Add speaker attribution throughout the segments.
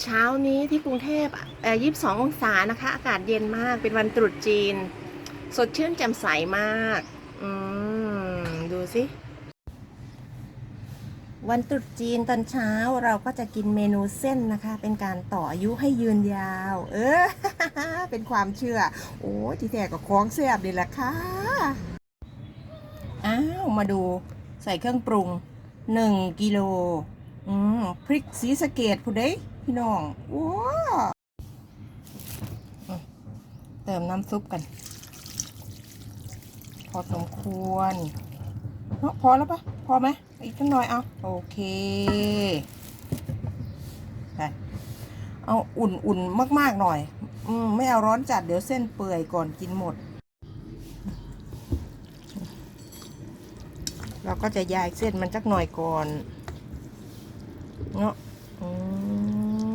Speaker 1: เช้านี้ที่กรุงเทพเอ่อ22 องศานะคะ อากาศเย็นมาก เป็นวันตรุษจีน สดชื่นแจ่มใสมาก อืม ดูสิ วันตรุษจีนตอนเช้าเราก็จะกินเมนูเส้นนะคะ เป็นการต่ออายุให้ยืนยาว เออ เป็นความเชื่อ โอ้ที่แท้ก็คล้องแซ่บดีละค่ะ อ้าว มาดูใส่เครื่องปรุง 1 กิโล อืมพริกสีสะเกตผู้ใดพี่น้องว้าเติมน้ำซุปกัน พอสมควรเนาะพอแล้วปะพอไหมอีกสักหน่อยเอาโอเคเอาอุ่นๆมาก ๆ หน่อย อืมไม่เอาร้อนจัดเดี๋ยวเส้นเปื่อยก่อนกินหมด เราก็จะยายเส้นมันจักหน่อยก่อน เนาะอื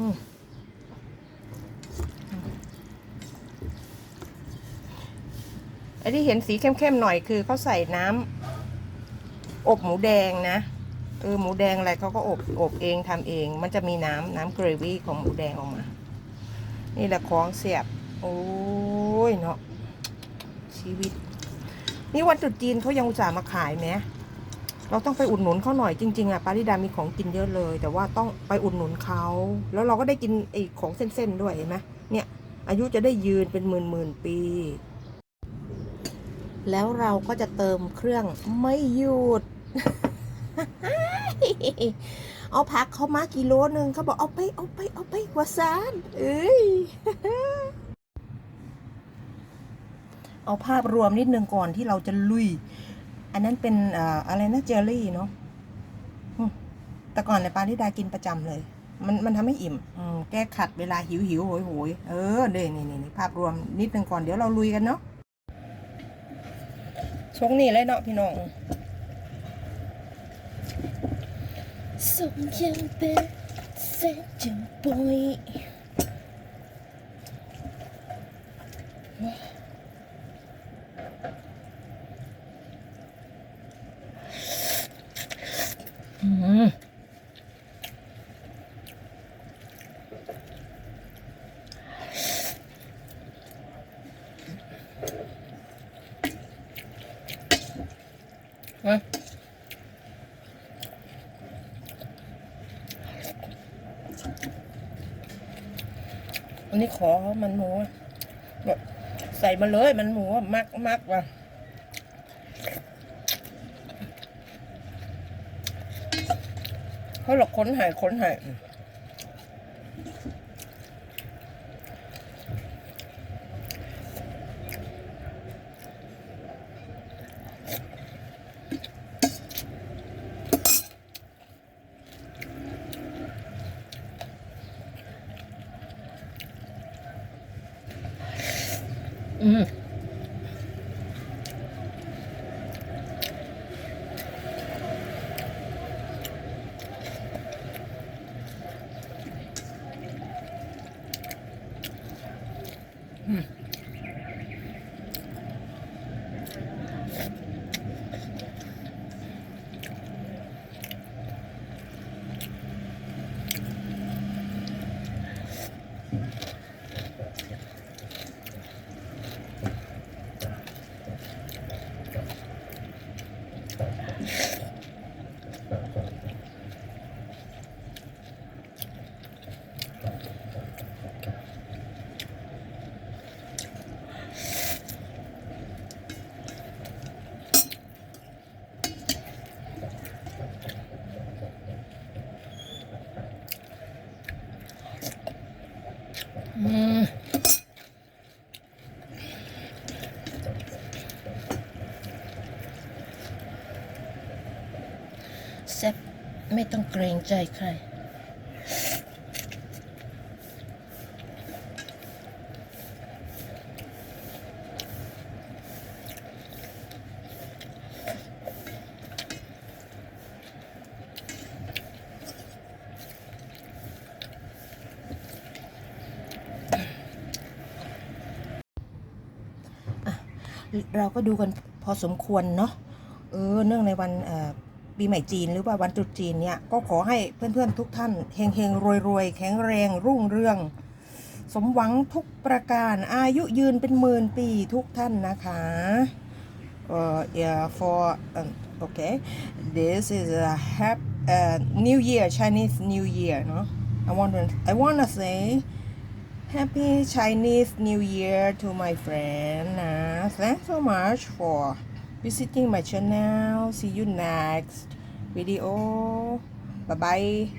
Speaker 1: มไอ้ที่เห็นสีเข้มๆหน่อยคือเขาใส่น้ำอบหมูแดงนะเออหมูแดงอะไรเขาก็อบอบเองทำเอง มันจะมีน้ำน้ำเกรวี่ของหมูแดงออกมา นี่แหละของเสียบ โอ้ยเนาะชีวิต นี่วันตรุษจีนเขายังอุตส่าห์มาขายไหม เราต้องไปอุดหนุนเขาหน่อยจริงๆอะปาริดามีของกินเยอะเลย แต่ว่าต้องไปอุดหนุนเขาแล้วเราก็ได้กินไอ้ของเส้นๆด้วยเห็นไหมเนี่ย อายุจะได้ยืนเป็นหมื่นหมื่นๆปี แล้วเราก็จะเติมเครื่องไม่หยุดเอาผักเขามากิโลหนึ่งเขาบอกเอาไปเอาไปเอาไปหัวซานเอ้ยเอาภาพรวมนิดนึงก่อนที่เราจะลุย อันนั้นเป็นอะไรนะเจลลี่เนาะแต่ก่อนในปาริดากินประจำเลย มันมันทำให้อิ่มอมแก้ขัดเวลาหิวหิวโหยโหยเออเดี๋ยวนี่นี่นี่ภาพรวมนิดนึงก่อนเดี๋ยวเราลุยกันเนาะช่วงนี้เลยเนาะพี่น้อง
Speaker 2: สมยังเป็นแสนจังปอย
Speaker 1: วะอันนี้ขอมันหมูแบบใส่มาเลยมันหมูมักมักว่ะ เขาหลอกค้นหายค้นหายอืม อืมแซ่บ ไม่ต้องเกรงใจใคร เราก็ดูกันพอสมควรเนาะเออเนื่องในวันเอ่อ ปีใหม่จีนหรือว่าวันตรุษจีนเนี่ยก็ขอให้เพื่อนๆทุกท่านเฮงเฮงรวยๆ แข็งแรงรุ่งเรือง สมหวังทุกประการอายุยืนเป็นหมื่นปีทุกท่านนะคะเอ่อ yeah for um, okay this is a happy uh, New Year Chinese New Year เนาะ I want to I want to say Happy Chinese New Year to my friend นะ Thanks so much for visiting my channel. See you next video. Bye bye